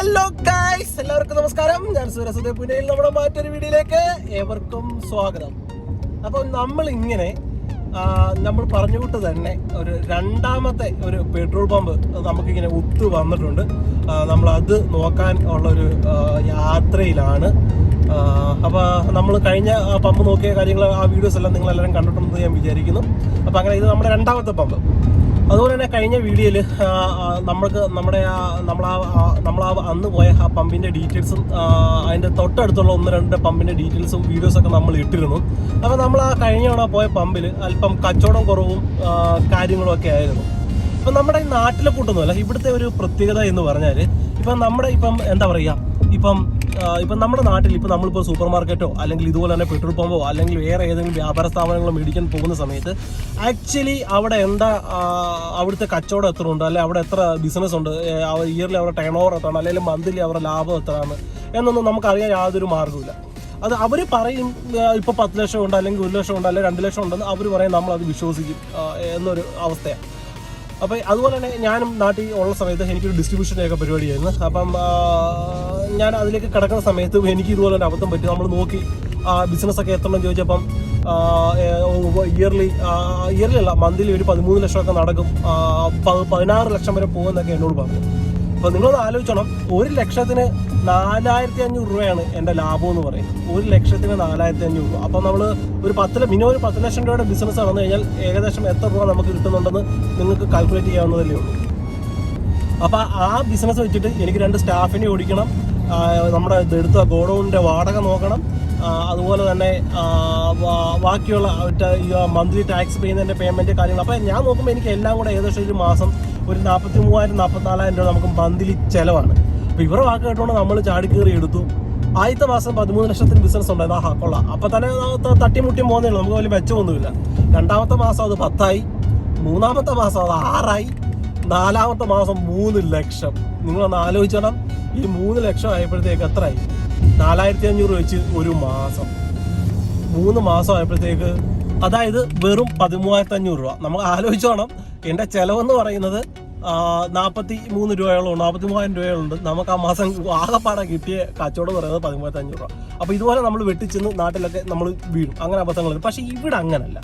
Hello guys എല്ലാവർക്കും നമസ്കാരം. ഞാൻ സൂര്യസുദേ പുനയിൽ നമ്മുടെ മറ്റൊരു വീഡിയോയിലേക്ക് ഏവർക്കും സ്വാഗതം. അപ്പോൾ നമ്മൾ ഇങ്ങനെ നമ്മൾ പറഞ്ഞു വിട്ട് തന്നെ ഒരു രണ്ടാമത്തെ ഒരു പെട്രോൾ പമ്പ് നമുക്കിങ്ങനെ ഒത്തു വന്നിട്ടുണ്ട്. നമ്മൾ അത് നോക്കാൻ ഉള്ള ഒരു യാത്രയിലാണ്. അപ്പോൾ നമ്മൾ കഴിഞ്ഞ പമ്പ് നോക്കിയ കാര്യങ്ങൾ ആ വീഡിയോസ് എല്ലാം നിങ്ങൾ എല്ലാവരും കണ്ടിട്ടുണ്ടെന്ന് ഞാൻ വിചാരിക്കുന്നു. അപ്പോൾ അങ്ങനെ ഇത് നമ്മുടെ രണ്ടാമത്തെ പമ്പ്. അതുപോലെ തന്നെ കഴിഞ്ഞ വീഡിയോയിൽ നമ്മൾക്ക് നമ്മുടെ ആ നമ്മളാ ആ അന്ന് പോയ ആ പമ്പിന്റെ ഡീറ്റെയിൽസും അതിന്റെ തൊട്ടടുത്തുള്ള ഒന്ന് രണ്ട് പമ്പിന്റെ ഡീറ്റെയിൽസും വീഡിയോസൊക്കെ നമ്മൾ ഇട്ടിരുന്നു. അപ്പോൾ നമ്മൾ ആ കഴിഞ്ഞ തവണ പോയ പമ്പിൽ അല്പം കച്ചവടം കുറവും കാര്യങ്ങളും ഒക്കെ ആയിരുന്നു. ഇപ്പം നമ്മുടെ ഈ നാട്ടിലെ കൂട്ടൊന്നുമല്ല ഇവിടുത്തെ ഒരു പ്രത്യേകത എന്ന് പറഞ്ഞാൽ ഇപ്പം നമ്മുടെ ഇപ്പം എന്താ പറയുക ഇപ്പം ഇപ്പം നമ്മുടെ നാട്ടിൽ ഇപ്പം നമ്മളിപ്പോൾ സൂപ്പർ മാർക്കറ്റോ അല്ലെങ്കിൽ ഇതുപോലെ തന്നെ പെട്രോൾ പമ്പോ അല്ലെങ്കിൽ വേറെ ഏതെങ്കിലും വ്യാപാര സ്ഥാപനങ്ങളോ മേടിക്കാൻ പോകുന്ന സമയത്ത് ആക്ച്വലി അവിടെ എന്താ അവിടുത്തെ കച്ചവടം എത്ര ഉണ്ട്? അല്ലെങ്കിൽ അവിടെ എത്ര ബിസിനസ് ഉണ്ട്? ഇയർലി അവരുടെ ടേൺ ഓവർ എത്രയാണ്? അല്ലെങ്കിൽ മന്ത്ലി അവരുടെ ലാഭം എത്രയാണ്? എന്നൊന്നും നമുക്കറിയാൻ യാതൊരു മാർഗമില്ല അത് അവർ പറയും ഇപ്പോൾ ഇപ്പൊ പത്ത് ലക്ഷം ഉണ്ട് അല്ലെങ്കിൽ ഒരു ലക്ഷം ഉണ്ട് അല്ലെങ്കിൽ രണ്ട് ലക്ഷം ഉണ്ടെന്ന് അവർ പറയും നമ്മൾ അത് വിശ്വസിക്കും എന്നൊരു അവസ്ഥയാണ്. അപ്പോൾ അതുപോലെ തന്നെ ഞാനും നാട്ടിൽ ഉള്ള സമയത്ത് എനിക്കൊരു ഡിസ്ട്രിബ്യൂഷന്റെ ഒക്കെ പരിപാടിയായിരുന്നു. അപ്പം ഞാൻ അതിലേക്ക് കിടക്കുന്ന സമയത്ത് എനിക്ക് ഇതുപോലെ തന്നെ അബദ്ധം പറ്റി. നമ്മൾ നോക്കി ബിസിനസ് ഒക്കെ എത്തണം ചോദിച്ചപ്പം ഇയർലി ഇയർലി അല്ല മന്ത്ലി ഒരു പതിമൂന്ന് ലക്ഷമൊക്കെ നടക്കും. പതിനാറ് ലക്ഷം വരെ പോകുമെന്നൊക്കെ എന്നോട് പറഞ്ഞു. അപ്പോൾ നിങ്ങളൊന്ന് ആലോചിച്ചോണം. ഒരു ലക്ഷത്തിന് നാലായിരത്തി അഞ്ഞൂറ് രൂപയാണ് എന്റെ ലാഭം എന്ന് പറയുന്നത്. ഒരു ലക്ഷത്തിന് നാലായിരത്തി അഞ്ഞൂറ് രൂപ. അപ്പോൾ നമ്മൾ ഒരു പത്ത് മിനിമം ഒരു പത്ത് ലക്ഷം രൂപയുടെ ബിസിനസ് നടന്നു കഴിഞ്ഞാൽ ഏകദേശം എത്ര രൂപ നമുക്ക് കിട്ടുന്നുണ്ടെന്ന് നിങ്ങൾക്ക് കാൽക്കുലേറ്റ് ചെയ്യാവുന്നതല്ലേ ഉള്ളൂ. അപ്പോൾ ആ ബിസിനസ് വെച്ചിട്ട് എനിക്ക് രണ്ട് സ്റ്റാഫിനെ ഓടിക്കണം. നമ്മുടെ എടുത്ത ഗോഡൗണിന്റെ വാടക നോക്കണം. അതുപോലെ തന്നെ ബാക്കിയുള്ള മന്ത്ലി ടാക്സ് ചെയ്യുന്നതിന്റെ പേയ്മെന്റ് കാര്യങ്ങൾ. അപ്പോൾ ഞാൻ നോക്കുമ്പോൾ എനിക്ക് എല്ലാം കൂടെ ഏകദേശം ഒരു മാസം ഒരു നാൽപ്പത്തി മൂവായിരം നാൽപ്പത്തിനാലായിരം രൂപ നമുക്ക് മന്ത്ലി ചിലവാണ്. അപ്പോൾ ഇവരുടെ വാക്ക് കേട്ടുകൊണ്ട് നമ്മൾ ചാടി ചാടിക്കേറി എടുത്തു. ആദ്യത്തെ മാസം പതിമൂന്ന് ലക്ഷത്തിന് ബിസിനസ് ഉണ്ടായിരുന്നു. ആ കൊള്ളാം. അപ്പോൾ തന്നെ തട്ടി തട്ടിമുട്ടി പോകുന്നേ ഉള്ളൂ. നമുക്ക് വലിയ മെച്ചമൊന്നുമില്ല രണ്ടാമത്തെ മാസം അത് പത്തായി. മൂന്നാമത്തെ മാസം അത് ആറായി. നാലാമത്തെ മാസം മൂന്ന് ലക്ഷം. നിങ്ങളൊന്ന് ആലോചിച്ചണം ഈ മൂന്ന് ലക്ഷം ആയപ്പോഴത്തേക്ക് എത്രയായി? നാലായിരത്തി അഞ്ഞൂറ് വെച്ച് ഒരു മാസം. മൂന്ന് മാസം ആയപ്പോഴത്തേക്ക് അതായത് വെറും പതിമൂവായിരത്തി അഞ്ഞൂറ് രൂപ നമ്മൾ ആലോചിച്ചോണം എന്റെ ചിലവെന്ന് പറയുന്നത് നാൽപ്പത്തി മൂന്ന് രൂപയോളം നാൽപ്പത്തി മൂവായിരം രൂപയുണ്ട് നമുക്ക് ആ മാസം ആകെപ്പാടെ കിട്ടിയ കച്ചവടം പറയുന്നത് പതിമൂവായിരത്തി അഞ്ഞൂറ് രൂപ. അപ്പോൾ ഇതുപോലെ നമ്മൾ വെട്ടിച്ചെന്ന് നാട്ടിലൊക്കെ നമ്മൾ വീഴും. അങ്ങനെ അബദ്ധങ്ങൾ പക്ഷേ ഇവിടെ അങ്ങനല്ല.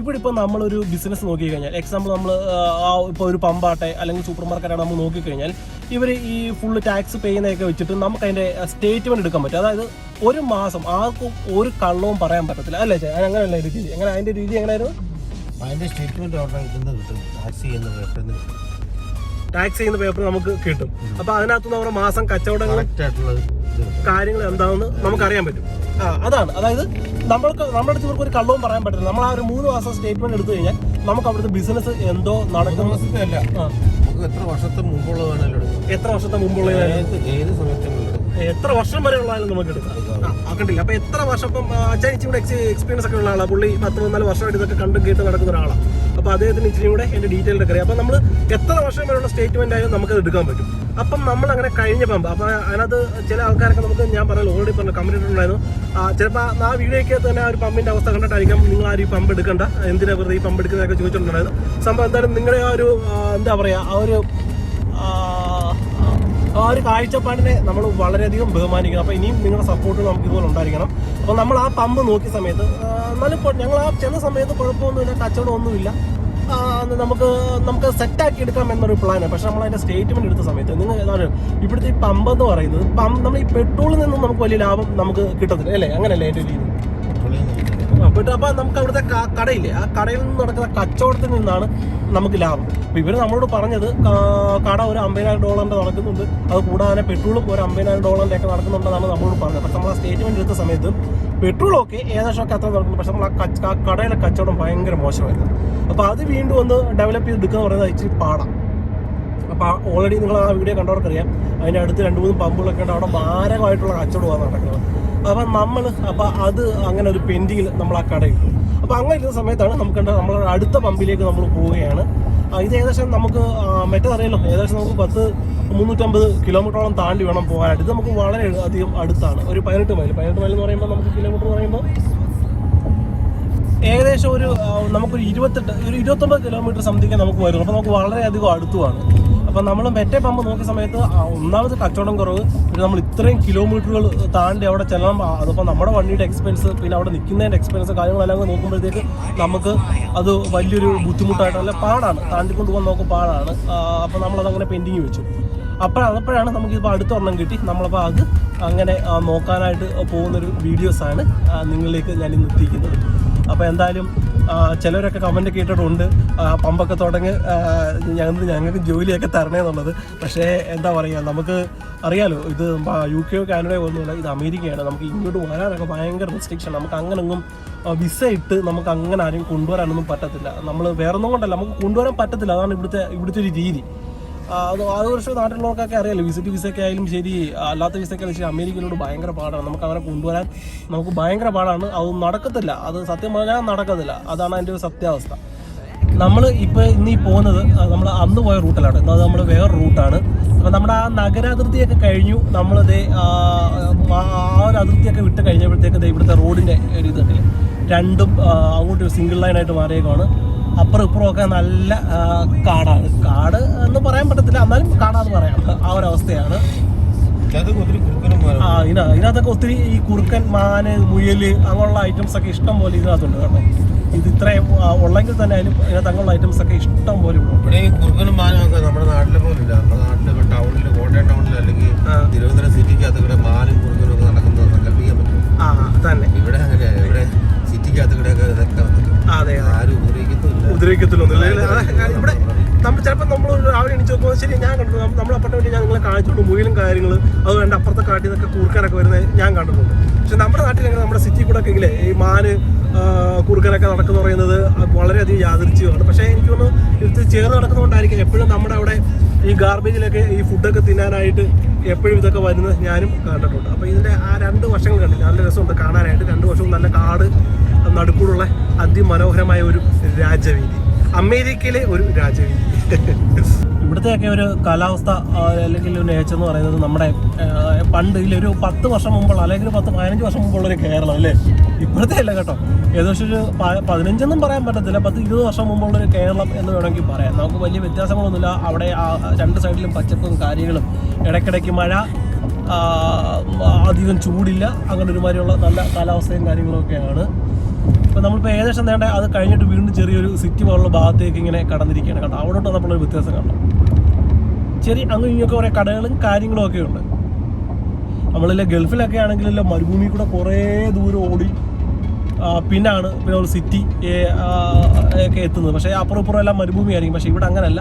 ഇവിടെ ഇപ്പോൾ നമ്മളൊരു ബിസിനസ് നോക്കി കഴിഞ്ഞാൽ എക്സാമ്പിൾ നമ്മൾ ഇപ്പോൾ ഒരു പമ്പാട്ടെ അല്ലെങ്കിൽ സൂപ്പർ മാർക്കറ്റാണ് നമ്മൾ നോക്കിക്കഴിഞ്ഞാൽ ഇവർ ഈ ഫുള്ള് ടാക്സ് പേ ചെയ്യുന്നതൊക്കെ വെച്ചിട്ട് നമുക്ക് അതിന്റെ സ്റ്റേറ്റ്മെന്റ് എടുക്കാൻ പറ്റും. അതായത് ഒരു മാസം ആർക്കും ഒരു കള്ളവും പറയാൻ പറ്റത്തില്ല. അല്ലേ ചേ അങ്ങനെയല്ല രീതി? അങ്ങനെ അതിന്റെ രീതി എങ്ങനെയായിരുന്നു? അതിന്റെ സ്റ്റേറ്റ്മെന്റ് ഓർഡർ ഇന്ന് കിട്ടും. ടാക്സ് ചെയ്യുന്നത് ടാക്സ് ചെയ്യുന്ന പേപ്പർ നമുക്ക് കിട്ടും. അപ്പോൾ അതിനകത്തുനിന്ന് അവരുടെ മാസം കച്ചവടങ്ങളും. കാര്യങ്ങൾ എന്താണെന്ന് നമുക്കറിയാൻ പറ്റും. ആ അതാണ്. അതായത് നമ്മൾക്ക് നമ്മുടെ അടുത്ത് ഇവർക്ക് ഒരു കള്ളവും പറയാൻ പറ്റില്ല നമ്മൾ ആ ഒരു മൂന്ന് മാസം സ്റ്റേറ്റ്മെന്റ് എടുത്തു കഴിഞ്ഞാൽ നമുക്ക് അവിടുത്തെ ബിസിനസ് എന്തോ നടക്കുന്ന. എത്ര വർഷത്തെ മുമ്പുള്ള വേണേലും എത്ര വർഷത്തെ മുമ്പുള്ള ഏത് സമയത്തും എത്ര വർഷം വരെ ഉള്ളതായാലും നമുക്ക് എടുക്കാം. കണ്ടില്ല? അപ്പൊ എത്ര വർഷം ഇപ്പം അച്ഛൻ ഇച്ചിരി എക്സ്പീരിയൻസ് ഒക്കെ ഉള്ള ആളാണ് പുള്ളി പത്ത് പതിനാല് വർഷമായിട്ട് ഇതൊക്കെ കണ്ടും കേട്ട് നടക്കുന്ന ഒരാളാണ് അപ്പൊ അദ്ദേഹത്തിന് ഇച്ചിരി കൂടെ എന്റെ ഡീറ്റെയിൽ ഒക്കെ അറിയാം അപ്പൊ നമ്മൾ എത്ര വർഷം വരെയുള്ള സ്റ്റേറ്റ്മെന്റ് ആയാലും അത് എടുക്കാൻ പറ്റും. അപ്പം നമ്മൾ അങ്ങനെ കഴിഞ്ഞ പമ്പ് അപ്പൊ അതിനകത്ത് ചില ആൾക്കാരൊക്കെ നമുക്ക് ഞാൻ പറഞ്ഞല്ലോ ഓൾറെഡി പറഞ്ഞു കമന്റ് ഉണ്ടായിരുന്നു. ചിലപ്പോൾ ആ വീഡിയോയ്ക്ക് തന്നെ ആ ഒരു പമ്പിന്റെ അവസ്ഥ കണ്ടിട്ടായിരിക്കും നിങ്ങൾ ആ ഒരു പമ്പ് എടുക്കണ്ട. എന്തിനാ വെറുതെ ഈ പമ്പ് എടുക്കുന്നതൊക്കെ ചോദിച്ചിട്ടുണ്ടായിരുന്നു സംഭവം എന്തായാലും നിങ്ങളുടെ ആ ഒരു എന്താ പറയാ ആ ഒരു ആ, ഒരു കാഴ്ചപ്പാടിനെ നമ്മൾ വളരെയധികം ബഹുമാനിക്കണം. അപ്പോൾ ഇനിയും നിങ്ങളുടെ സപ്പോർട്ട് നമുക്ക് ഇതുപോലെ ഉണ്ടായിരിക്കണം. അപ്പോൾ നമ്മൾ ആ പമ്പ് നോക്കിയ സമയത്ത് എന്നാലും ഞങ്ങൾ ആ ചെന്ന സമയത്ത് കുഴപ്പമൊന്നുമില്ല കച്ചവടം അത് നമുക്ക് നമുക്ക് സെറ്റാക്കി എടുക്കാം എന്നൊരു പ്ലാനാണ് പക്ഷെ നമ്മൾ അതിന്റെ സ്റ്റേറ്റ്മെന്റ് എടുത്ത സമയത്ത് നിങ്ങൾ എന്താണ് ഇവിടുത്തെ ഈ പമ്പ് എന്ന് പറയുന്നത് പമ്പ് നമ്മൾ ഈ പെട്രോളിൽ നിന്നും നമുക്ക് വലിയ ലാഭം നമുക്ക് കിട്ടത്തില്ല. അല്ലേ? അങ്ങനെയല്ലേ എന്റെ രീതി? പെട്രോൾ അപ്പോൾ നമുക്ക് അവിടുത്തെ കടയില്ലേ? ആ കടയിൽ നിന്ന് നടക്കുന്ന കച്ചവടത്തിൽ നിന്നാണ് നമുക്ക് ലാഭം. അപ്പോൾ ഇവർ നമ്മളോട് പറഞ്ഞത് കട ഒരു അമ്പതിനായിരം ഡോളറിന്റെ നടക്കുന്നുണ്ട്. അത് കൂടാതെ പെട്രോളും ഒരു അമ്പതിനായിരം ഡോളറിന്റെ ഒക്കെ നടക്കുന്നുണ്ടെന്നാണ് നമ്മളോട് പറഞ്ഞത്. പക്ഷെ നമ്മൾ ആ സ്റ്റേറ്റ്മെന്റ് എടുത്ത സമയത്ത് പെട്രോളൊക്കെ ഏകദേശം ഒക്കെ അത്ര നടക്കുന്നു പക്ഷെ നമ്മൾ ആ കടയിലെ കച്ചവടം ഭയങ്കര മോശമായിരുന്നു. അപ്പോൾ അത് വീണ്ടും ഒന്ന് ഡെവലപ്പ് ചെയ്ത് എടുക്കുക എന്ന് പറയുന്നത് ഇച്ചിരി പാടാം. അപ്പോൾ ഓൾറെഡി നിങ്ങൾ ആ വീഡിയോ കണ്ടവർക്കറിയാം. അതിന്റെ അടുത്ത് രണ്ട് മൂന്ന് പമ്പുകളൊക്കെ ഉണ്ട്. അവിടെ മാരകമായിട്ടുള്ള കച്ചവടമാണ് നടക്കുന്നത്. അപ്പം നമ്മൾ അപ്പോൾ അത് അങ്ങനെ ഒരു പെൻഡിങ്ങിൽ നമ്മൾ ആ കടയിട്ടു അപ്പോൾ അങ്ങനെ ഇരുന്ന സമയത്താണ് നമുക്ക് നമ്മൾ അടുത്ത പമ്പിലേക്ക് നമ്മൾ പോവുകയാണ്. ഇത് ഏകദേശം നമുക്ക് മറ്റേതറിയല്ലോ ഏകദേശം നമുക്ക് പത്ത് മുന്നൂറ്റമ്പത് കിലോമീറ്ററോളം താണ്ടി വേണം പോകാനായിട്ട്. ഇത് നമുക്ക് വളരെ അധികം അടുത്താണ്. ഒരു പതിനെട്ട് മൈൽ. പതിനെട്ട് മൈൽ എന്ന് പറയുമ്പോൾ നമുക്ക് കിലോമീറ്റർ എന്ന് പറയുമ്പോൾ ഏകദേശം ഒരു നമുക്കൊരു ഇരുപത്തെട്ട് ഒരു ഇരുപത്തൊമ്പത് കിലോമീറ്റർ സംതിങ് നമുക്ക് വരും അപ്പോൾ നമുക്ക് വളരെയധികം അടുത്തുമാണ്. അപ്പം നമ്മൾ മെറ്റേ പമ്പ് നോക്കിയ സമയത്ത് ഒന്നാമത് കച്ചവടം കുറവ്. പിന്നെ നമ്മൾ ഇത്രയും കിലോമീറ്ററുകൾ താണ്ടി അവിടെ ചെല്ലണം. അതിപ്പോൾ നമ്മുടെ വണ്ടിയുടെ എക്സ്പെൻസ് പിന്നെ അവിടെ നിൽക്കുന്നതിന്റെ എക്സ്പെൻസ് കാര്യങ്ങളെല്ലാം കൂടെ നോക്കുമ്പോഴത്തേക്ക് നമുക്ക് അത് വലിയൊരു ബുദ്ധിമുട്ടായിട്ട് അല്ല പാടാണ്. താണ്ടിക്കൊണ്ട് പോകാൻ നോക്കും പാടാണ് അപ്പോൾ നമ്മളതങ്ങനെ പെൻഡിങ് വെച്ചു. അപ്പോൾ അപ്പോഴാണ് നമുക്കിപ്പോൾ അടുത്തൊരെണ്ണം കിട്ടി. നമ്മളപ്പോൾ അത് അങ്ങനെ നോക്കാനായിട്ട് പോകുന്നൊരു വീഡിയോസാണ് നിങ്ങളിലേക്ക് ഞാൻ ഇന്ന് എത്തിക്കുന്നത്. അപ്പോൾ എന്തായാലും ചിലരൊക്കെ കമന്റ് ആ, പമ്പൊക്കെ തുടങ്ങി ഞങ്ങൾ ഞങ്ങൾക്ക് ജോലിയൊക്കെ തരണേ എന്നുള്ളത്. പക്ഷേ എന്താ പറയുക നമുക്ക് അറിയാലോ ഇത് യു കെയോ കാനഡയോ ഒന്നുമില്ല ഇത് അമേരിക്കയാണ്. നമുക്ക് ഇങ്ങോട്ട് വരാനൊക്കെ ഭയങ്കര റെസ്ട്രിക്ഷൻ നമുക്ക് അങ്ങനൊന്നും വിസ ഇട്ട് നമുക്ക് അങ്ങനെ ആരും കൊണ്ടുവരാനൊന്നും പറ്റത്തില്ല. നമ്മൾ വേറൊന്നും കൊണ്ടല്ല നമുക്ക് കൊണ്ടുവരാൻ പറ്റത്തില്ല. അതാണ് ഇവിടുത്തെ ഇവിടുത്തെ ഒരു രീതി. അത് അത് കുറച്ച് നാട്ടിലുള്ളവർക്കൊക്കെ അറിയാലോ വിസിറ്റ് വിസയൊക്കെ ആയാലും ശരി അല്ലാത്ത വിസയൊക്കെ ആയാലും ശരി അമേരിക്കയിലോട് ഭയങ്കര പാടാണ്. നമുക്ക് അവരെ കൊണ്ടുവരാൻ നമുക്ക് ഭയങ്കര പാടാണ്. അത് നടക്കത്തില്ല. അത് സത്യം പറഞ്ഞാൽ നടക്കത്തില്ല. അതാണ് അതിന്റെ ഒരു സത്യാവസ്ഥ. നമ്മൾ ഇപ്പോൾ ഇന്ന് പോകുന്നത് നമ്മൾ അന്ന് പോയ റൂട്ടിലാണ്. എന്നാൽ നമ്മൾ വേറെ റൂട്ടാണ്. അപ്പോൾ നമ്മുടെ ആ നഗരാതിർത്തിയൊക്കെ കഴിഞ്ഞു. നമ്മളത് ആ ഒരു അതിർത്തിയൊക്കെ വിട്ട് കഴിഞ്ഞപ്പോഴത്തേക്ക് ഇവിടുത്തെ റോഡിന്റെ ഒരു ഇത് കണ്ടില്ലേ രണ്ടും അങ്ങോട്ട് സിംഗിൾ ലൈനായിട്ട് മാറിയേക്കാണ് അപ്പുറം ഇപ്പുറം ഒക്കെ നല്ല കാടാണ് കാട്. എന്ന് പറയാൻ പറ്റത്തില്ല. എന്നാലും കാടാന്ന് പറയാം. ആ ഒരു അവസ്ഥയാണ്. ആ ഇതിന ഇതിനകത്തൊക്കെ ഒത്തിരി ഈ കുറുക്കൻ മാന് മുയൽ അങ്ങനെയുള്ള ഐറ്റംസ് ഒക്കെ ഇഷ്ടം പോലെ ഇതിനകത്തുണ്ട് കേട്ടോ. ഇത് ഇത്രയും ഉള്ളെങ്കിൽ തന്നെ അതിലും ഇതിനകത്ത് അങ്ങനെയുള്ള ഐറ്റംസ് ഒക്കെ ഇഷ്ടം പോലെ ഇവിടെ ഈ കുറുക്കനും മാനൊക്കെ നമ്മുടെ നാട്ടിലെ പോലില്ല നമ്മുടെ നാട്ടിലെ ടൗണിൽ കോട്ടയം ടൗണിൽ അല്ലെങ്കിൽ തിരുവനന്തപുരം സിറ്റിക്കകത്ത് കൂടെ മാനും കുറുക്കനും ഒക്കെ നടക്കുന്നത് സങ്കല്പിക്കാൻ പറ്റും ആ തന്നെ ഇവിടെ അങ്ങനെ ഇവിടെ സിറ്റിക്കകത്ത് കൂടെ ഒക്കെ ഇതൊക്കെ ആരും ഉപയോഗിക്കത്തുമില്ല ഉദ്രവിക്കത്തില്ലൊന്നുമില്ല ഇവിടെ നമ്മൾ ചിലപ്പോൾ നമ്മൾ രാവിലെ എണീച്ച് നോക്കുമ്പോൾ ശരി ഞാൻ കണ്ടു നമ്മൾ അപ്പുറത്തെ വേണ്ടി ഞാൻ നിങ്ങളെ കാണിച്ചിട്ടുണ്ട് മുയിലും കാര്യങ്ങൾ അത് വേണ്ട അപ്പുറത്തെ കാട്ടിൽ നിന്നൊക്കെ കൂർക്കാനൊക്കെ വരുന്നത് ഞാൻ കണ്ടിട്ടുണ്ട്. പക്ഷെ നമ്മുടെ നാട്ടിൽ എങ്ങനെ നമ്മുടെ സിറ്റി കൂടെ ഒക്കെ ഇല്ലേ ഈ മാന് കുറുക്കനൊക്കെ നടക്കുന്ന പറയുന്നത് വളരെയധികം യാദൃച്ഛ്യമാണ് പക്ഷേ എനിക്ക് തോന്നുന്നു ഇത് ചേർന്ന് നടക്കുന്നതുകൊണ്ടായിരിക്കും എപ്പോഴും നമ്മുടെ അവിടെ ഈ ഗാർബേജിലൊക്കെ ഈ ഫുഡൊക്കെ തിന്നാനായിട്ട് എപ്പോഴും ഇതൊക്കെ വരുന്നത് ഞാനും കണ്ടിട്ടുണ്ട്. അപ്പോൾ ഇതിന്റെ ആ രണ്ട് വശങ്ങൾ കണ്ടില്ല നല്ല രസമുണ്ട് കാണാനായിട്ട്. രണ്ട് വശവും നല്ല കാട് നടുക്കൂടുള്ള അതിമനോഹരമായ ഒരു രാജവീതി. അമേരിക്കയിലെ ഒരു രാജവീതി. ഇവിടുത്തെയൊക്കെ ഒരു കാലാവസ്ഥ അല്ലെങ്കിൽ ഒരു നേച്ചർ എന്ന് പറയുന്നത് നമ്മുടെ പണ്ട് ഇല്ല ഒരു പത്ത് വർഷം മുമ്പുള്ള അല്ലെങ്കിൽ പത്ത് പതിനഞ്ച് വർഷം മുമ്പുള്ള ഒരു കേരളം അല്ലേ? ഇപ്പോഴത്തെ അല്ല കേട്ടോ. ഏകദേശം ഒരു പതിനഞ്ചെന്നും പറയാൻ പറ്റത്തില്ല പത്ത് ഇരുപത് വർഷം മുമ്പുള്ള ഒരു കേരളം എന്ന് വേണമെങ്കിൽ പറയാം. നമുക്ക് വലിയ വ്യത്യാസങ്ങളൊന്നുമില്ല. അവിടെ രണ്ട് സൈഡിലും പച്ചപ്പും കാര്യങ്ങളും. ഇടയ്ക്കിടയ്ക്ക് മഴ അധികം ചൂടില്ല. അങ്ങനെ ഒരുമാതിരിയുള്ള നല്ല കാലാവസ്ഥയും കാര്യങ്ങളും ഒക്കെയാണ് ഇപ്പം നമ്മളിപ്പോൾ ഏകദേശം നേണ്ട അത് കഴിഞ്ഞിട്ട് വീണ്ടും ചെറിയൊരു സിറ്റി പോലുള്ള ഭാഗത്തേക്ക് ഇങ്ങനെ കടന്നിരിക്കുകയാണ് കണ്ടോ അവിടോട്ട് നമ്മളൊരു വ്യത്യാസം കണ്ടോ. ചെറിയ അങ്ങ് ഇങ്ങൊക്കെ കുറേ കടകളും കാര്യങ്ങളും ഒക്കെ ഉണ്ട്. നമ്മളില്ല ഗൾഫിലൊക്കെ ആണെങ്കിലല്ലോ മരുഭൂമി കൂടെ കുറേ ദൂരം ഓടി പിന്നാണ് പിന്നെ സിറ്റി ഒക്കെ എത്തുന്നത്. പക്ഷേ അപ്പുറം ഇപ്പുറം എല്ലാം മരുഭൂമിയായിരിക്കും. പക്ഷേ ഇവിടെ അങ്ങനല്ല.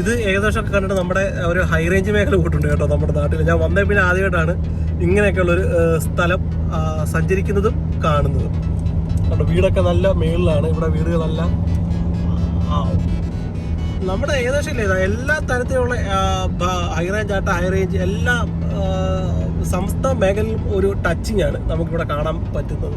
ഇത് ഏകദേശം കണ്ടിട്ട് നമ്മുടെ ഒരു ഹൈ റേഞ്ച് മേഖല കൂട്ടുണ്ട് കേട്ടോ നമ്മുടെ നാട്ടിൽ ഞാൻ വന്നേ പിന്നെ ആദ്യമായിട്ടാണ് ഇങ്ങനെയൊക്കെയുള്ളൊരു സ്ഥലം സഞ്ചരിക്കുന്നതും കാണുന്നതും. നമ്മുടെ വീടൊക്കെ നല്ല മേളിലാണ്. ഇവിടെ വീടുകളെല്ലാം നമ്മുടെ ഏകദേശം ഇല്ലേ എല്ലാ തരത്തിലുള്ള ഹൈ റേഞ്ച് ആട്ട ഹൈ റേഞ്ച് എല്ലാ സംസ്ഥാന മേഖലയിലും ഒരു ടച്ചിങ് ആണ് നമുക്കിവിടെ കാണാൻ പറ്റുന്നത്.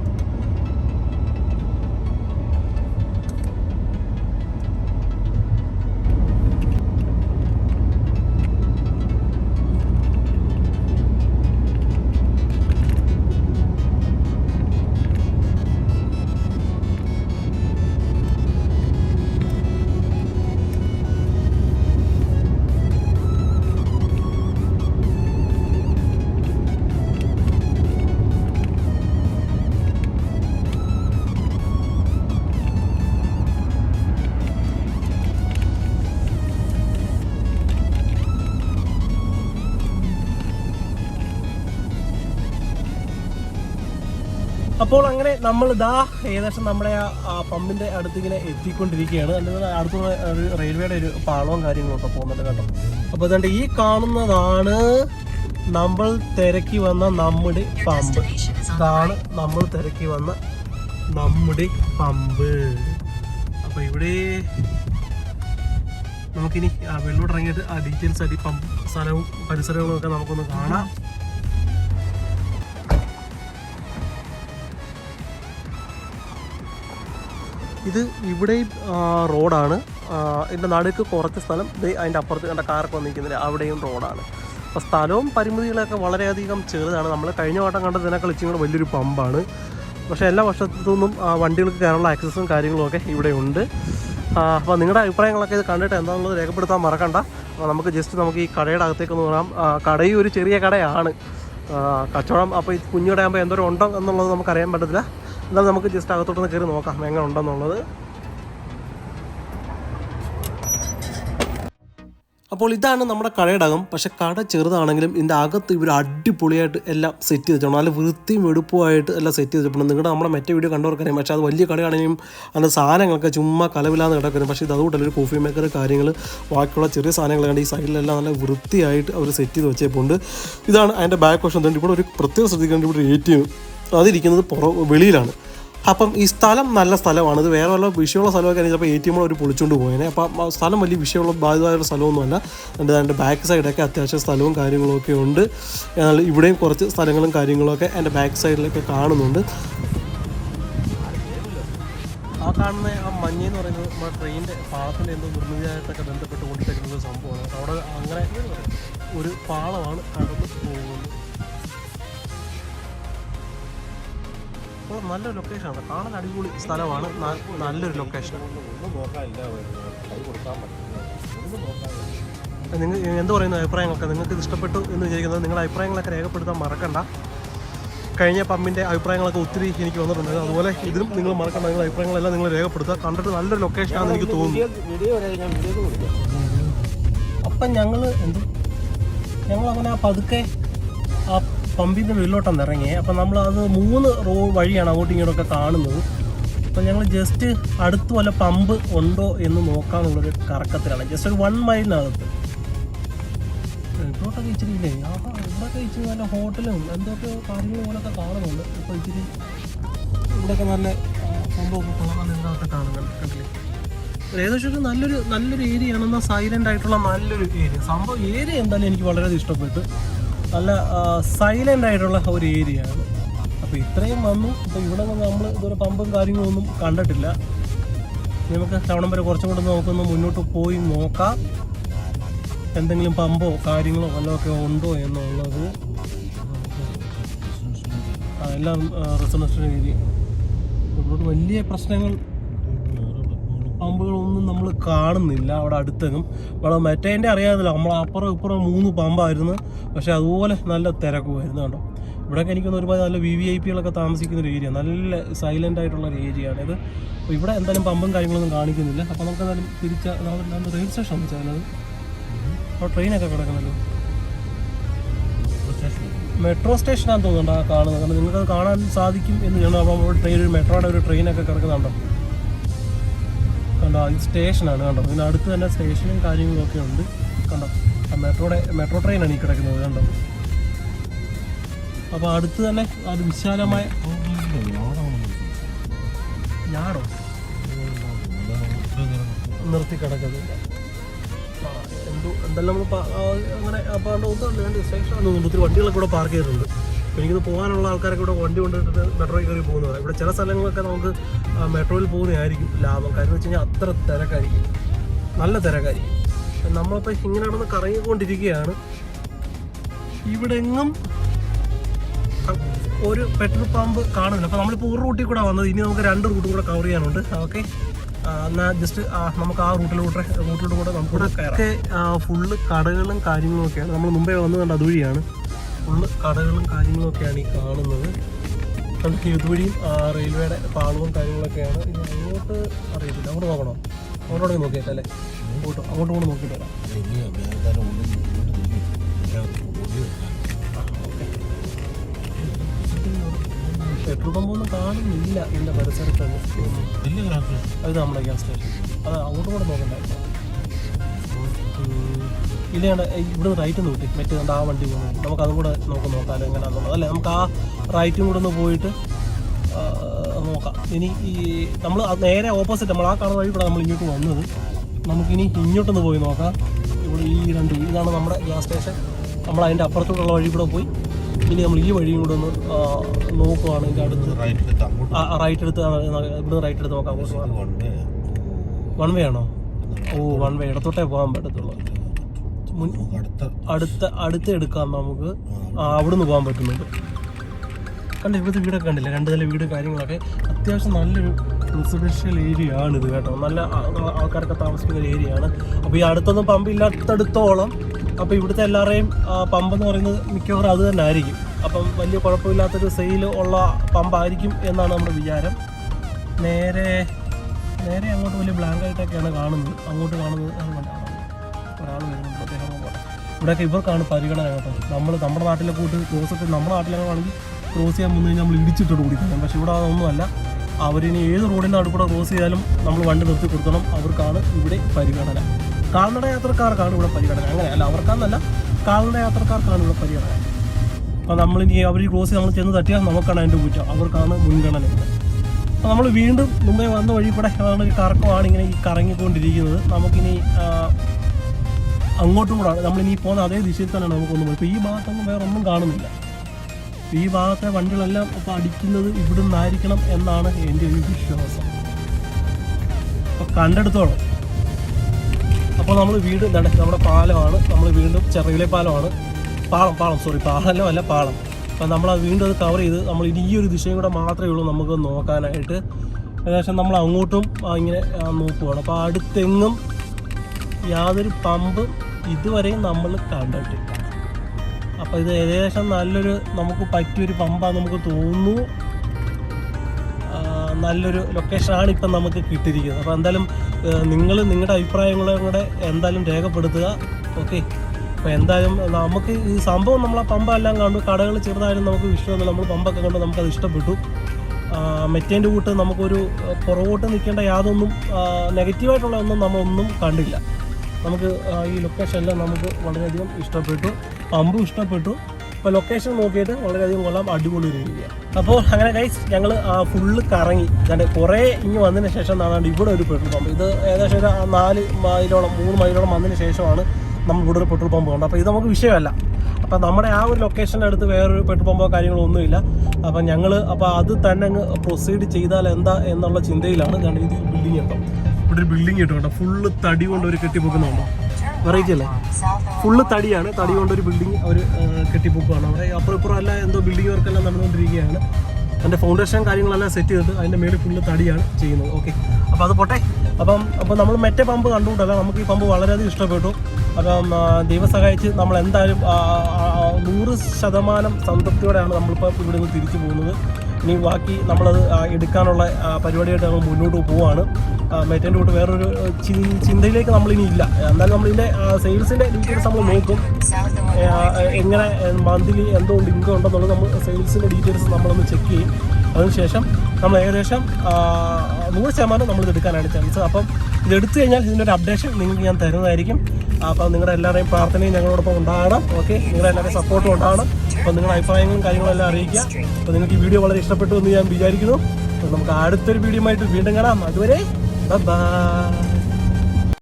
അപ്പോൾ അങ്ങനെ നമ്മൾ ഇതാ ഏകദേശം നമ്മുടെ ആ പമ്പിന്റെ അടുത്ത് ഇങ്ങനെ എത്തിക്കൊണ്ടിരിക്കുകയാണ്. അതിന്റെ അടുത്തുള്ള ഒരു റെയിൽവേയുടെ ഒരു പാളവും കാര്യങ്ങളും ഒക്കെ പോകുന്നുണ്ട് കേട്ടോ. അപ്പോൾ അതുകൊണ്ട് ഈ കാണുന്നതാണ് നമ്മൾ തിരക്കി വന്ന നമ്മുടെ പമ്പ്. ഇതാണ് നമ്മൾ തിരക്കി വന്ന നമ്മുടെ പമ്പ്. അപ്പോൾ ഇവിടെ നമുക്കിനി വെള്ളോട്ട് ഇറങ്ങിയിട്ട് ആ ഡീറ്റെയിൽസ് ആയിട്ട് പമ്പ് സ്ഥലവും പരിസരങ്ങളും ഒക്കെ നമുക്കൊന്ന് കാണാം. ഇത് ഇവിടെയും റോഡാണ്. എന്റെ നടുക്ക് കുറച്ച് സ്ഥലം അതിന്റെ അപ്പുറത്ത് കണ്ട കാറൊക്കെ വന്നിരിക്കുന്നില്ല അവിടെയും റോഡാണ്. അപ്പോൾ സ്ഥലവും പരിമിതികളൊക്കെ വളരെയധികം ചെറുതാണ്. നമ്മൾ കഴിഞ്ഞ വട്ടം കണ്ടതിനേക്കാൾ ഇച്ചിരി കൂടെ വലിയൊരു പമ്പാണ്. പക്ഷേ എല്ലാ വർഷത്തു നിന്നും വണ്ടികൾക്ക് കയറാനുള്ള ആക്സസും കാര്യങ്ങളൊക്കെ ഇവിടെ ഉണ്ട്. അപ്പോൾ നിങ്ങളുടെ അഭിപ്രായങ്ങളൊക്കെ ഇത് കണ്ടിട്ട് എന്താണെന്നുള്ളത് രേഖപ്പെടുത്താൻ മറക്കണ്ട. നമുക്ക് ജസ്റ്റ് നമുക്ക് ഈ കടയുടെ അകത്തേക്കൊന്ന് പറയാം കടയും ഒരു ചെറിയ കടയാണ്. കച്ചവടം അപ്പോൾ ഈ കുഞ്ഞു കടയാകുമ്പോൾ എന്തോരം ഉണ്ടോ എന്നുള്ളത് നമുക്കറിയാൻ പറ്റത്തില്ല. എന്നാലും നമുക്ക് ജസ്റ്റ് അകത്തോട്ടൊന്ന് കയറി നോക്കാം എങ്ങനെ ഉണ്ടെന്നുള്ളത്. അപ്പോൾ ഇതാണ് നമ്മുടെ കടയുടെ അകം പക്ഷെ കട ചെറുതാണെങ്കിലും ഇതിന്റെ അകത്ത് ഇവർ അടിപൊളിയായിട്ട് എല്ലാം സെറ്റ് ചെയ്തിട്ടുണ്ട് നല്ല വൃത്തിയും വെടുപ്പുമായിട്ട് എല്ലാം സെറ്റ് ചെയ്തിട്ടുണ്ട് നിങ്ങളുടെ നമ്മുടെ മറ്റേ വീഡിയോ കണ്ടവർക്കറിയാം. പക്ഷേ അത് വലിയ കടയാണെങ്കിലും അതിന്റെ സാധനങ്ങളൊക്കെ ചുമ്മാ കലവിലാന്ന് കിടക്കുന്നത് പക്ഷേ ഇത് അതുകൊണ്ടല്ല ഒരു കോഫി മേക്കർ കാര്യങ്ങൾ ബാക്കിയുള്ള ചെറിയ സാധനങ്ങൾ കണ്ട് ഈ സൈഡിലെല്ലാം നല്ല വൃത്തിയായിട്ട് അവർ സെറ്റ് ചെയ്ത് വെച്ചേപ്പുണ്ട്. ഇതാണ് അതിന്റെ ബാക്ക് വശം തന്നെ ഇവിടെ ഒരു പ്രത്യേക ശ്രദ്ധിക്കേണ്ട ഇവിടെ ഒരു എ ടി എം അതിരിക്കുന്നത് പുറ വെളിയിലാണ്. അപ്പം ഈ സ്ഥലം നല്ല സ്ഥലമാണ്. ഇത് വേറെ വല്ല വിഷയമുള്ള സ്ഥലമൊക്കെ ആണെങ്കിൽ ചിലപ്പോൾ എ ടി എം ഒരു പൊളിച്ചുകൊണ്ട് പോയേനെ. അപ്പം സ്ഥലം വലിയ വിഷയമുള്ള ബാധിതമായുള്ള സ്ഥലമൊന്നുമല്ല. എന്റെ എന്റെ ബാക്ക് സൈഡൊക്കെ അത്യാവശ്യം സ്ഥലവും കാര്യങ്ങളൊക്കെ ഉണ്ട്. എന്നാൽ ഇവിടെയും കുറച്ച് സ്ഥലങ്ങളും കാര്യങ്ങളൊക്കെ എന്റെ ബാക്ക് സൈഡിലൊക്കെ കാണുന്നുണ്ട്. ആ കാണുന്ന ആ മഞ്ഞെന്ന് പറയുന്നത് നമ്മുടെ ട്രെയിനിന്റെ പാളത്തിന്റെ എന്തോ നിർമ്മിതിയായിട്ടൊക്കെ ബന്ധപ്പെട്ട് കൊണ്ടിട്ടേക്കുന്ന ഒരു സംഭവമാണ്. അവിടെ അങ്ങനെ ഒരു പാളമാണ് കടന്നു പോകുന്നത്. അപ്പോൾ നല്ലൊരു ലൊക്കേഷനാണ് കാണാൻ അടിപൊളി സ്ഥലമാണ്. നല്ലൊരു ലൊക്കേഷൻ നിങ്ങൾ എന്ത് പറയുന്ന അഭിപ്രായങ്ങളൊക്കെ? നിങ്ങൾക്ക് ഇത് ഇഷ്ടപ്പെട്ടു എന്ന് വിചാരിക്കുന്നത് നിങ്ങളുടെ അഭിപ്രായങ്ങളൊക്കെ രേഖപ്പെടുത്താൻ മറക്കണ്ട. കഴിഞ്ഞ പമ്പിന്റെ അഭിപ്രായങ്ങളൊക്കെ ഒത്തിരി എനിക്ക് വന്നിട്ടുണ്ട്. അതുപോലെ ഇതിലും നിങ്ങൾ മറക്കണ്ട. നിങ്ങളുടെ അഭിപ്രായങ്ങളെല്ലാം നിങ്ങൾ രേഖപ്പെടുത്തുക. കണ്ടിട്ട് നല്ലൊരു ലൊക്കേഷനാണെന്ന് എനിക്ക് തോന്നുന്നു. അപ്പം ഞങ്ങൾ എന്ത്? ഞങ്ങൾ അങ്ങനെ പതുക്കെ ആ പമ്പിന്റെ വെളിലോട്ടാണ് ഇറങ്ങിയത് അപ്പം നമ്മൾ അത് മൂന്ന് റോ വഴിയാണ് അങ്ങോട്ടും ഇങ്ങോട്ടൊക്കെ കാണുന്നത്. അപ്പം ഞങ്ങൾ ജസ്റ്റ് അടുത്ത് വല്ല പമ്പ് ഉണ്ടോ എന്ന് നോക്കാനുള്ളൊരു കറക്കത്തിലാണ്. ജസ്റ്റ് ഒരു വൺ മൈലിനകത്ത് ഇവിടോട്ടൊക്കെ ഇച്ചിരി ഇവിടെയൊക്കെ ഇച്ചിരി നല്ല ഹോട്ടലും എന്തൊക്കെ കാര്യങ്ങൾ പോലൊക്കെ കാണുന്നുണ്ട്. അപ്പോൾ ഇച്ചിരി ഇവിടെയൊക്കെ നല്ല പമ്പൊക്കെ കൊള്ളാൻ ഇതിനകത്ത് കാണുന്നുണ്ട്. ഏകദേശം ഒരു നല്ലൊരു നല്ലൊരു ഏരിയ ആണെന്നാൽ സൈലന്റ് ആയിട്ടുള്ള നല്ലൊരു ഏരിയ സംഭവം ഏരിയ എന്തായാലും എനിക്ക് വളരെ ഇഷ്ടപ്പെട്ടു. നല്ല സൈലന്റ് ആയിട്ടുള്ള ഒരു ഏരിയ ആണ്. അപ്പോൾ ഇത്രയും വന്നു. അപ്പോൾ ഇവിടെ നിന്ന് നമ്മൾ ഇതുവരെ പമ്പും കാര്യങ്ങളൊന്നും കണ്ടിട്ടില്ല. നമുക്ക് ടൗണം വരെ കുറച്ചും കൂടെ നമുക്കൊന്ന് മുന്നോട്ട് പോയി നോക്കാം. എന്തെങ്കിലും പമ്പോ കാര്യങ്ങളോ വല്ലതൊക്കെ ഉണ്ടോ എന്നുള്ളത്. എല്ലാം റെസിഡൻഷ്യൽ ഏരിയ ഇവിടോട്ട് വലിയ പ്രശ്നങ്ങൾ പമ്പുകളൊന്നും നമ്മൾ കാണുന്നില്ല. അവിടെ അടുത്തെങ്ങും. ഇവിടെ മറ്റേന്റെ അറിയാമല്ലോ നമ്മൾ അപ്പുറം ഇപ്പുറം മൂന്ന് പാമ്പായിരുന്നു. പക്ഷേ അതുപോലെ നല്ല തിരക്കുമായിരുന്നു കേട്ടോ ഇവിടെയൊക്കെ എനിക്കൊന്ന് ഒരുപാട് നല്ല വി വി ഐ പികളൊക്കെ താമസിക്കുന്ന ഒരു ഏരിയ നല്ല സൈലന്റ് ആയിട്ടുള്ള ഒരു ഏരിയ ആണ് ഇത്. അപ്പോൾ ഇവിടെ എന്തായാലും പമ്പും കാര്യങ്ങളൊന്നും കാണിക്കുന്നില്ല. അപ്പോൾ നമുക്ക് എന്തായാലും തിരിച്ച റെയിൽ സ്റ്റേഷൻ വെച്ചാലത് അപ്പോൾ ട്രെയിനൊക്കെ കിടക്കണല്ലോ. മെട്രോ സ്റ്റേഷനാണെന്ന് തോന്നുന്നുണ്ട് ആ കാണുന്നത്. കാരണം നിങ്ങൾക്ക് അത് കാണാൻ സാധിക്കും എന്ന് ചെയ്യണം അപ്പോൾ ട്രെയിൻ മെട്രോയുടെ ഒരു ട്രെയിനൊക്കെ കിടക്കുന്നുണ്ടോ? കണ്ടോ ഇത് സ്റ്റേഷനാണ് കണ്ടോ? ഇതിന് അടുത്ത് തന്നെ സ്റ്റേഷനും കാര്യങ്ങളും ഒക്കെ ഉണ്ട്. കണ്ടോ? മെട്രോടെ മെട്രോ ട്രെയിനാണ് ഈ കിടക്കുന്നത് കണ്ടോ? അപ്പോൾ അടുത്ത് തന്നെ അത് വിശാലമായ ഞാടോ നിർത്തി കിടക്കുന്നില്ല ആ, എന്തോ എന്തെല്ലാം നമ്മൾ അങ്ങനെ അപ്പോൾ ഒന്നും ഒത്തിരി വണ്ടികളൊക്കെ ഇവിടെ പാർക്ക് ചെയ്തിട്ടുണ്ട്. എനിക്കിത് പോകാനുള്ള ആൾക്കാരൊക്കെ ഇവിടെ വണ്ടി കൊണ്ടിട്ട് മെട്രോയിൽ കയറി പോകുന്നത് ഇവിടെ ചില സ്ഥലങ്ങളൊക്കെ നമുക്ക് മെട്രോയിൽ പോകുന്നതായിരിക്കും ലാഭം. കാര്യം വെച്ച് കഴിഞ്ഞാൽ അത്ര തിരക്കായിരിക്കും. നല്ല തിരക്കായിരിക്കും. നമ്മളിപ്പോൾ ഇങ്ങനെ നടന്ന് കറങ്ങിക്കൊണ്ടിരിക്കുകയാണ്. ഇവിടെ എങ്ങും ഒരു പെട്രോൾ പമ്പ് കാണുന്നില്ല. അപ്പോൾ നമ്മളിപ്പോൾ ഒരു റൂട്ടിൽ കൂടെ വന്നത്. ഇനി നമുക്ക് രണ്ട് റൂട്ടും കൂടെ കവർ ചെയ്യാനുണ്ട്. ഓക്കെ? എന്നാൽ ജസ്റ്റ് നമുക്ക് ആ റൂട്ടിലൂടെ റൂട്ടിലൂടെ കൂടെ നമുക്ക് ഫുള്ള് കടകളും കാര്യങ്ങളും ഒക്കെയാണ് നമ്മൾ മുമ്പേ വന്നത് കണ്ട അതുവഴിയാണ്. ഫുള്ള് കടകളും കാര്യങ്ങളും ഒക്കെയാണ് ഈ കാണുന്നത്. നമുക്ക് ഇതുവഴിയും റെയിൽവേയുടെ പാളവും കാര്യങ്ങളൊക്കെയാണ്. ഇനി അങ്ങോട്ട് അറിയത്തില്ല. അങ്ങോട്ട് നോക്കണോ? അങ്ങോട്ടോടെ നോക്കിയിട്ട് അല്ലേ? അങ്ങോട്ട് അങ്ങോട്ട് കൂടെ നോക്കിയിട്ട് വരാം. പെട്രോൾ പമ്പൊന്നും കാണുന്നില്ല പരിസരത്തൊന്നും വലിയ ഗ്ലാസ് അത് നമ്മുടെ ഗ്യാസ് സ്റ്റേഷൻ അത് അങ്ങോട്ടും കൂടെ നോക്കണ്ടായിരുന്നു ഇല്ലാണ്ട് ഇവിടെ റൈറ്റ് നോക്കി മറ്റേ ആ വണ്ടി പോകുന്നത്. നമുക്ക് അതും കൂടെ നമുക്ക് നോക്കാം എങ്ങനെയാണെന്നുള്ളത്. അല്ലേ നമുക്ക് ആ റൈറ്റും കൂടെ ഒന്ന് പോയിട്ട് നോക്കാം. ഇനി ഈ നമ്മൾ നേരെ ഓപ്പോസിറ്റ് നമ്മൾ ആ കാണുന്ന വഴി കൂടെ നമ്മൾ ഇങ്ങോട്ട് വന്നത്. നമുക്കിനി ഇങ്ങോട്ടൊന്ന് പോയി നോക്കാം. ഇവിടെ ഈ രണ്ട് ഇതാണ് നമ്മുടെ ഗ്യാസ് സ്റ്റേഷൻ നമ്മൾ അതിന്റെ അപ്പുറത്തോട്ടുള്ള വഴി കൂടെ പോയി. ഇനി നമ്മൾ ഈ വഴിയും കൂടെ ഒന്ന് നോക്കുവാണ് ഇതിന്റെ അടുത്ത്. റൈറ്റ് എടുത്ത് ഇവിടെ റൈറ്റ് എടുത്ത് നോക്കാം. വൺ വേ ആണോ? ഓ വൺ വേ ഇടത്തോട്ടേ പോകാൻ പറ്റത്തുള്ളൂ. അടുത്ത അടുത്ത എടുക്കാം നമുക്ക്. അവിടെ അവിടുന്ന് പോകാൻ പറ്റുന്നുണ്ട്. കണ്ട ഇവിടുത്തെ വീടൊക്കെ കണ്ടില്ല? രണ്ട് നില വീട് കാര്യങ്ങളൊക്കെ. അത്യാവശ്യം നല്ലൊരു റെസിഡൻഷ്യൽ ഏരിയ ആണ് ഇത് കേട്ടോ. നല്ല ആൾക്കാരൊക്കെ താമസിക്കുന്ന ഒരു ഏരിയ ആണ്. അപ്പോൾ ഈ അടുത്തൊന്നും പമ്പ് ഇല്ലാത്തടുത്തോളം അപ്പോൾ ഇവിടുത്തെ എല്ലാവരെയും പമ്പ് എന്ന് പറയുന്നത് മിക്കവാറും അത് തന്നെ ആയിരിക്കും. അപ്പം വലിയ കുഴപ്പമില്ലാത്തൊരു സെയിൽ ഉള്ള പമ്പായിരിക്കും എന്നാണ് നമ്മുടെ വിചാരം. നേരെ നേരെ അങ്ങോട്ട് വലിയ ബ്ലാങ്ക് ആയിട്ടൊക്കെയാണ് കാണുന്നത്. അങ്ങോട്ട് കാണുന്നത്? ഒരാൾ വരുന്നുണ്ട്. അദ്ദേഹം ഇവിടെയൊക്കെ ഇവർക്കാണ് പരിഗണന കേട്ടോ നമ്മൾ നമ്മുടെ നാട്ടിലെ കൂട്ട് ക്രോസ് നമ്മുടെ നാട്ടിലൊക്കെ ആണെങ്കിൽ ക്രോസ് ചെയ്യാൻ കഴിഞ്ഞാൽ നമ്മൾ ഇടിച്ചിട്ട് കുടിക്കണം പക്ഷെ ഇവിടെ അതൊന്നുമല്ല അവരിനി ഏത് റോഡിന്റെ അടുക്കൂടെ ക്രോസ് ചെയ്താലും നമ്മൾ വണ്ടി നിർത്തി കൊടുക്കണം. അവർക്കാണ് ഇവിടെ പരിഗണന. കാൽനട യാത്രക്കാർക്കാണ് ഇവിടെ പരിഗണന. അങ്ങനെ അല്ല അവർക്കാന്നല്ല കാൽനട യാത്രക്കാർക്കാണ് ഇവിടെ പരിഗണന. അപ്പോൾ നമ്മളിനി അവർ ക്രോസ് നമ്മൾ ചെന്ന് തട്ടിയാൽ നമുക്കാണ് അതിന്റെ കുറ്റം. അവർക്കാണ് മുൻഗണന. അപ്പോൾ നമ്മൾ വീണ്ടും മുമ്പേ വന്ന വഴി കൂടെ കറക്കമാണ് ഇങ്ങനെ ഈ കറങ്ങിക്കൊണ്ടിരിക്കുന്നത്. നമുക്കിനി അങ്ങോട്ടും കൂടെ നമ്മളിനി പോകുന്ന അതേ ദിശയിൽ തന്നെയാണ് നമുക്കൊന്നും ഇപ്പോൾ ഈ ഭാഗത്തൊന്നും വേറെ ഒന്നും കാണുന്നില്ല. ഈ ഭാഗത്തെ വണ്ടികളെല്ലാം ഇപ്പോൾ അടിക്കുന്നത് ഇവിടെ നിന്നായിരിക്കണം എന്നാണ് എന്റെ ഒരു വിശ്വാസം. അപ്പോൾ കണ്ടെടുത്തോളം. അപ്പോൾ നമ്മൾ വീട് എന്താണ് നമ്മുടെ പാലമാണ്. നമ്മൾ വീണ്ടും ചെറുകിലെ പാലമാണ്. പാളം പാളം സോറി പാലം അല്ല പാളം. അപ്പോൾ നമ്മൾ അത് വീണ്ടും അത് കവർ ചെയ്ത് നമ്മൾ ഇനി ഈ ഒരു ദിശയും കൂടെ മാത്രമേ ഉള്ളൂ നമുക്ക് നോക്കാനായിട്ട്. ഏകദേശം നമ്മൾ അങ്ങോട്ടും ഇങ്ങനെ നോക്കുവാണ്. അപ്പോൾ അടുത്തെങ്ങും യാതൊരു പമ്പും ഇതുവരെയും നമ്മൾ കണ്ടിട്ടില്ല. അപ്പോൾ ഇത് ഏകദേശം നല്ലൊരു നമുക്ക് പറ്റിയൊരു പമ്പാ നമുക്ക് തോന്നുന്നു. നല്ലൊരു ലൊക്കേഷനാണ് ഇപ്പം നമുക്ക് കിട്ടിയിരിക്കുന്നത്. അപ്പോൾ എന്തായാലും നിങ്ങൾ നിങ്ങളുടെ അഭിപ്രായങ്ങളും കൂടെ എന്തായാലും രേഖപ്പെടുത്തുക. ഓക്കെ? അപ്പോൾ എന്തായാലും നമുക്ക് ഈ സംഭവം നമ്മൾ ആ പമ്പെല്ലാം കണ്ടു. കടകൾ ചെറുതായാലും നമുക്ക് വിഷയമൊന്നുമില്ല. നമ്മൾ പമ്പൊക്കെ കണ്ടു നമുക്കത് ഇഷ്ടപ്പെട്ടു. മെറ്റേന്റെ കൂട്ട് നമുക്കൊരു പുറകോട്ട് നിൽക്കേണ്ട യാതൊന്നും നെഗറ്റീവായിട്ടുള്ള ഒന്നും നമ്മളൊന്നും കണ്ടില്ല. നമുക്ക് ഈ ലൊക്കേഷൻ എല്ലാം നമുക്ക് വളരെയധികം ഇഷ്ടപ്പെട്ടു. പമ്പും ഇഷ്ടപ്പെട്ടു. അപ്പോൾ ലൊക്കേഷൻ നോക്കിയിട്ട് വളരെയധികം കൊള്ളാം അടിപൊളി ഒരു ഏരിയ അപ്പോൾ അങ്ങനെ ഗൈസ് ഞങ്ങൾ ഫുള്ള് കറങ്ങി. ഞാൻ കുറേ ഇങ്ങ് വന്നതിന് ശേഷം നാളാണ്ട് ഇവിടെ ഒരു പെട്രോൾ പമ്പ് ഇത് ഏകദേശം ഒരു നാല് മൈലോളം മൂന്ന് മൈലോളം വന്നതിന് ശേഷമാണ് നമ്മൾ ഇവിടെ ഒരു പെട്രോൾ പമ്പ് കണ്ടത്. അപ്പോൾ ഇത് നമുക്ക് വിഷയമല്ല. അപ്പോൾ നമ്മുടെ ആ ഒരു ലൊക്കേഷന്റെ അടുത്ത് വേറൊരു പെട്രോൾ പമ്പോ കാര്യങ്ങളോ ഒന്നുമില്ല. അപ്പോൾ ഞങ്ങൾ അപ്പോൾ അത് തന്നെ അങ്ങ് പ്രൊസീഡ് ചെയ്താൽ എന്താ എന്നുള്ള ചിന്തയിലാണ് കണ്ട് ഇത് ബിൽഡിംഗ് കേട്ടോ ഒരു ബിൽഡിംഗ് കിട്ടും കേട്ടോ ഫുള്ള് തടി കൊണ്ട് ഒരു കെട്ടിപ്പൊക്കുന്നുണ്ടോ. അല്ലേ? ഫുള്ള് തടിയാണ്. തടി കൊണ്ട് ഒരു ബിൽഡിംഗ് അവർ കെട്ടിപ്പൊക്കുകയാണ് അവിടെ അപ്പുറം ഇപ്പുറം അല്ല എന്തോ ബിൽഡിംഗ് വർക്കെല്ലാം നടന്നുകൊണ്ടിരിക്കുകയാണ്. അതിന്റെ ഫൗണ്ടേഷൻ കാര്യങ്ങളെല്ലാം സെറ്റ് ചെയ്തിട്ട് അതിന്റെ മേളിൽ ഫുള്ള് തടിയാണ് ചെയ്യുന്നത്. ഓക്കെ അപ്പോൾ അത് പോട്ടെ. അപ്പം അപ്പോൾ നമ്മൾ മറ്റേ പമ്പ് കണ്ടുകൊണ്ടല്ല നമുക്ക് ഈ പമ്പ് വളരെയധികം ഇഷ്ടപ്പെട്ടു. അപ്പം ദൈവസഹായിച്ച് ദൈവം സഹായിച്ച് നമ്മൾ എന്തായാലും നൂറ് ശതമാനം സംതൃപ്തിയോടെയാണ് നമ്മളിപ്പോൾ ഇവിടെ നിന്ന് തിരിച്ചു പോകുന്നത്. ഇനി ബാക്കി നമ്മളത് എടുക്കാനുള്ള പരിപാടിയായിട്ട് നമ്മൾ മുന്നോട്ട് പോവുകയാണ് മേറ്റന്റെ കൂട്ട് വേറൊരു ചിന്തയിലേക്ക് നമ്മളിനി ഇല്ല. എന്നാലും നമ്മളിതിന്റെ സെയിൽസിന്റെ ഡീറ്റെയിൽസ് നമ്മൾ നോക്കും. എങ്ങനെ മന്ത്ലി എന്തുകൊണ്ട് ഇൻകം ഉണ്ടെന്നുള്ളത് നമ്മൾ സെയിൽസിന്റെ ഡീറ്റെയിൽസ് നമ്മളൊന്ന് ചെക്ക് ചെയ്യും. അതിനുശേഷം നമ്മൾ ഏകദേശം നൂറ് ശതമാനം നമ്മളിത് എടുക്കാനാണ് ചാൻസ് അപ്പം ഇത് എടുത്തു കഴിഞ്ഞാൽ ഇതിന്റെ ഒരു അപ്ഡേഷൻ നിങ്ങൾക്ക് ഞാൻ തരുന്നതായിരിക്കും. അപ്പോൾ നിങ്ങളുടെ എല്ലാവരുടെയും പ്രാർത്ഥനയും ഞങ്ങളോടൊപ്പം ഉണ്ടാകണം. ഓക്കെ നിങ്ങളുടെ എല്ലാവരുടെയും സപ്പോർട്ടും ഉണ്ടാകണം. അപ്പോൾ നിങ്ങളുടെ അഭിപ്രായങ്ങളും കാര്യങ്ങളും എല്ലാം അറിയിക്കുക. അപ്പോൾ നിങ്ങൾക്ക് ഈ വീഡിയോ വളരെ ഇഷ്ടപ്പെട്ടു എന്ന് ഞാൻ വിചാരിക്കുന്നു. അപ്പോൾ നമുക്ക് അടുത്തൊരു വീഡിയോ ആയിട്ട് വീണ്ടും കാണാം. അതുവരെ ബൈ